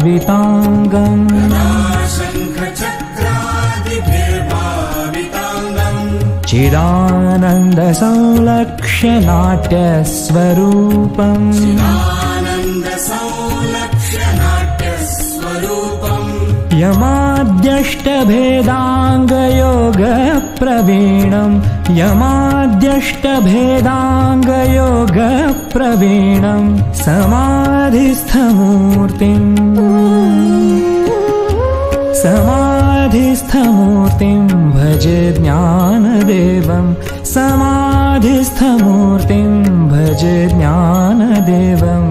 भाविताङ्गम् चिदानन्दसंलक्ष्यनाट्यस्वरूपम्। यमाद्यष्टभेदाङ्गयोगप्रवीणम्। यमाद्यष्टभेदाङ्गयोगप्रवीणम् समाधिस्थमूर्तिम्। समाधिस्थमूर्तिं भज ज्ञानदेवं समाधिस्थमूर्तिं भज ज्ञानदेवम्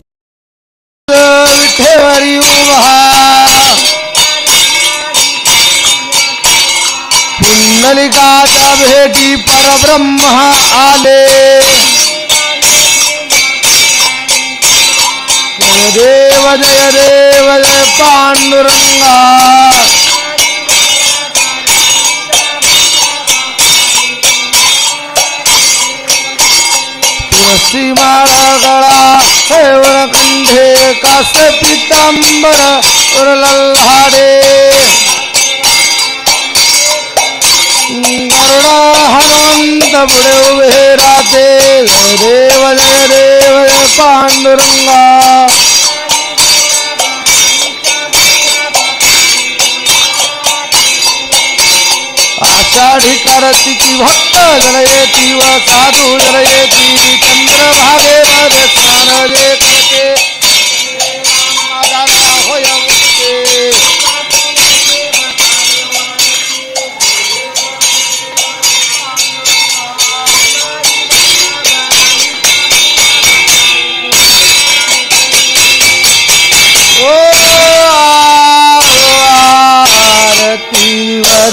हरि हरिओम पुंडलिका पर ब्रह्म आले। देव जय देव जय पांडुरंगा। दास पीताम्बर और लल्हारे। गरुड़ा हनुमंत बड़े हुए राधे रे वजय रे वजय पांडुरंगा। आषाढ़ी करती की भक्त जनयती व साधु जनयती चंद्र भागे वे स्नान करके।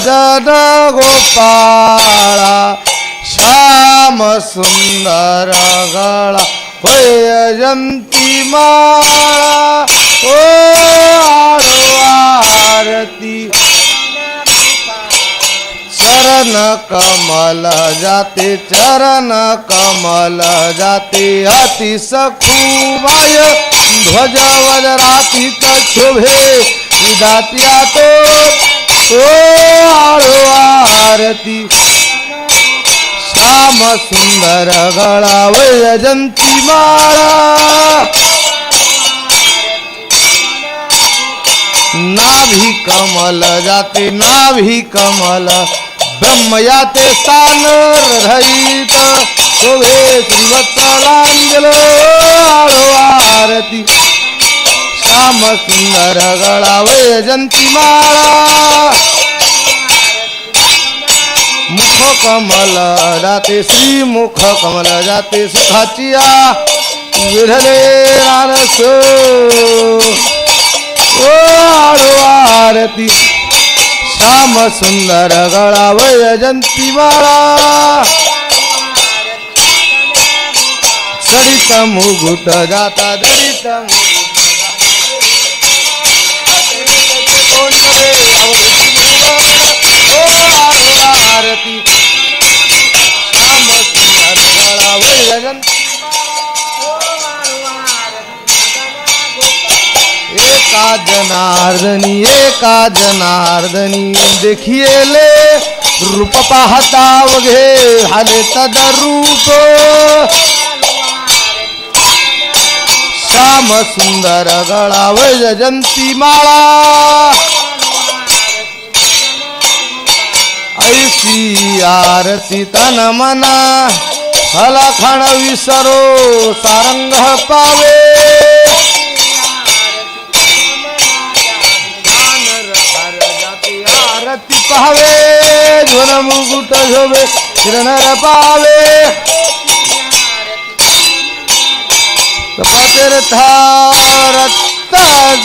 भजन गोपाळा श्याम सुंदर गळा होय अजंती माळा ओ आरती चरण कमल जाते चरण कमल जाते अति सखुबाय ध्वज वजराती शोभे विदात्या तो ओ आळो आरती. श्याम सुंदर गळा वैजंती माळा. नाभी कमल जाते नाभी कमल. ब्रह्म याते स्थान रहित. शोभे श्रीवत्सलांजल आळो आरती. श्याम सुंदर गळा वैजंती मुख कमल जाते श्री मुख कमल जाते सुखाचिया विढले रानस. ओ आळो आरती. श्याम सुंदर गळा वैजंती सरित मुगुट जाता दरित एका जनार्दनी एका जनार्दनी. देखिएले रूप पाहता वघे हाले तद रूप श्याम सुंदर गळा वैजयंती माळा. ऐसी आरती तन मना. हलाखण विसरो सारंग पावे. पाहावे झोन मुकुट शोभे, किरणर पावे।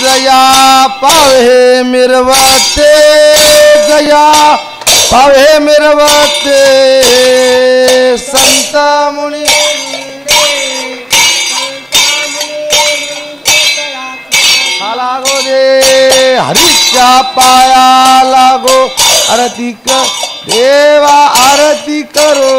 जया पावे मिरवते, जया पावे मिरवते। संत मुनि। लागो रे हरीच्या पाया लागो। आरती कर, देवा आरती करो।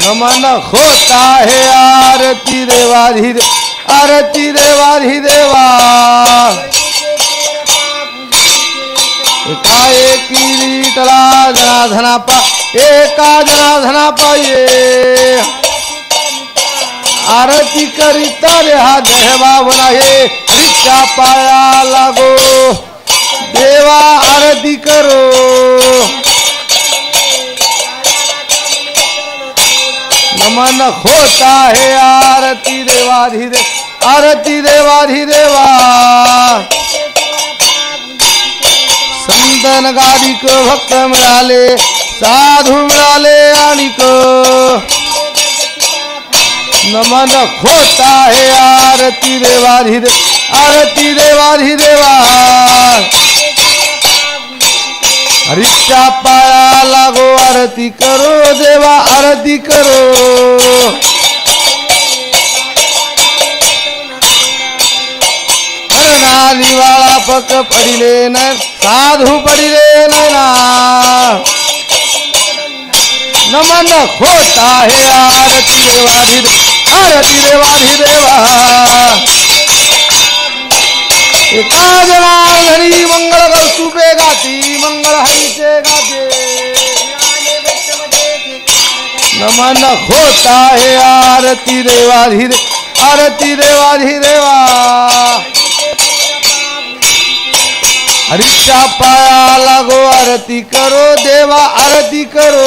नमन होता है आरती देवाधी दे आरती देवा एका एकी रीतला जनाधना पा, एका जनाधना पाये आरती करीता रे हा देह बाबला हे रिक्षा पाया लागो। देवा, आरती करो। नमन होता है आरती देवाधिदे आरती देवा देवाधिदेवा संतन गादिक भक्त मिळाले साधू मिळाले आणिक। नमन खोता है आरती देवाधिदे आरती देवाधिदेवा हरीच्या पाया लागो आरती करो देवा आरती करो. दिवाळा पक पडिले न साधू पडिले नैना नमन होत आहे आरती देवाधी आरती देवाधी देवा। एका जनार्दनी मंगळ कौस्तुभे गाती मंगळ हरीचे गाते। नमन होत आहे आरती देवाधी आरती देवाधी देवा। हरीच्या पाया लागो, आरती करो देवा, आरती करो।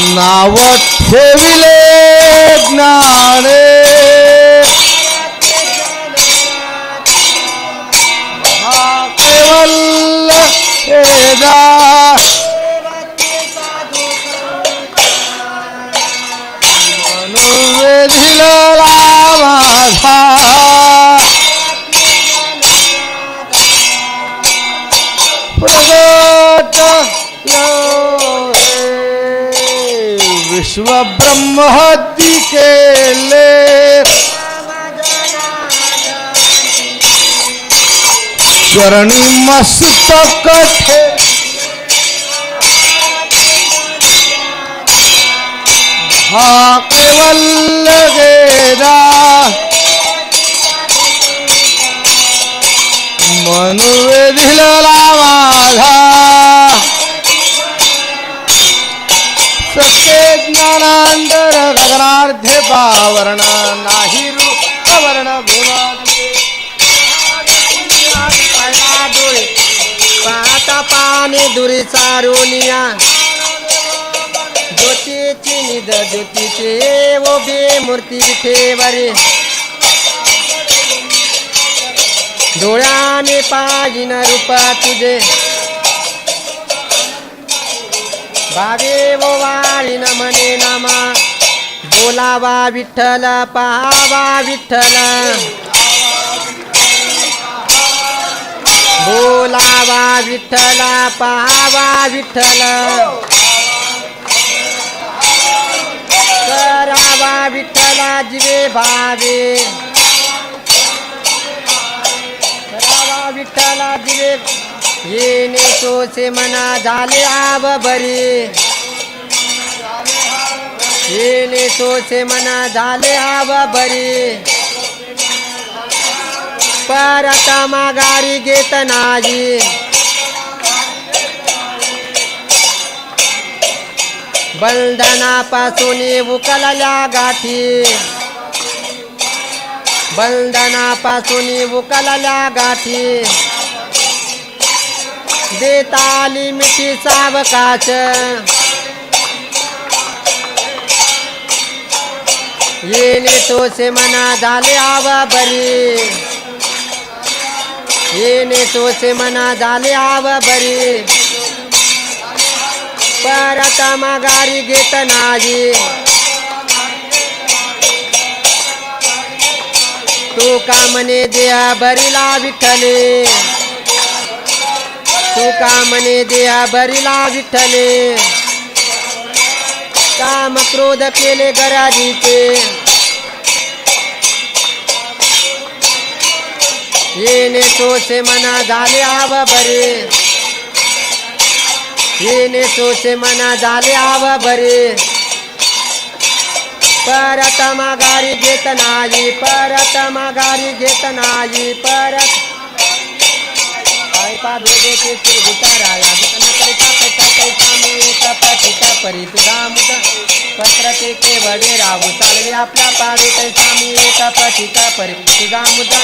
नाव ठेविले ज्ञाने हा केवल हेदा मनुवेधिला माझा प्रगट विश्व के ले। चरणी मस्तक ठे हा केवल गेला मनुवेधिला माझा सत्य ज्ञानांतर गगनार्धे पावर्ण नाही रूपवर्ण वर्ण डोळे पाहता पाने दुरी चारोनिया। ज्योतीची निद ज्योतीचे ओबे मूर्ती ठेवरे डोळ्याने पाहिन रूपा तुझे। भावे वो वाळीन म्हणे बोलावा विठ्ठल पाहावा विठ्ठल। बोलावा विठ्ठल पाहावा विठ्ठल। करावा विठ्ठला जिवे भावे। करावा विठ्ठला जिवे येणे तोचे मना झाले आव बरी। येणे तोचे मना झाले आव बरी। परत माघारी घेत नाही बंधनापासून उकलल्या गाठी। बंधनापासून उकलल्या गाठी। देताली मिठी सावकाश येणे तोचे मना झाले आवा बरी। येणे तोचे मना झाले आव बरी। परत माघारी घेत नाही तू का म्हणे देहा भरीला विठ्ठले तू का म्हणे देहा भरीला विठ्ठले। काम क्रोध केले गराजीचे येणे तोचे मना झाले आव बरे। येणे तोचे मना झाले आव बरे। परत माघारी घेत नाही, परत माघारी घेत नाही, परत कृपा भेदे ते गुटारा लागत न पत्र ते केवडे राहू चालवे आपला पाडे कैसा मी एका पाठीचा परी तुझा मुदा.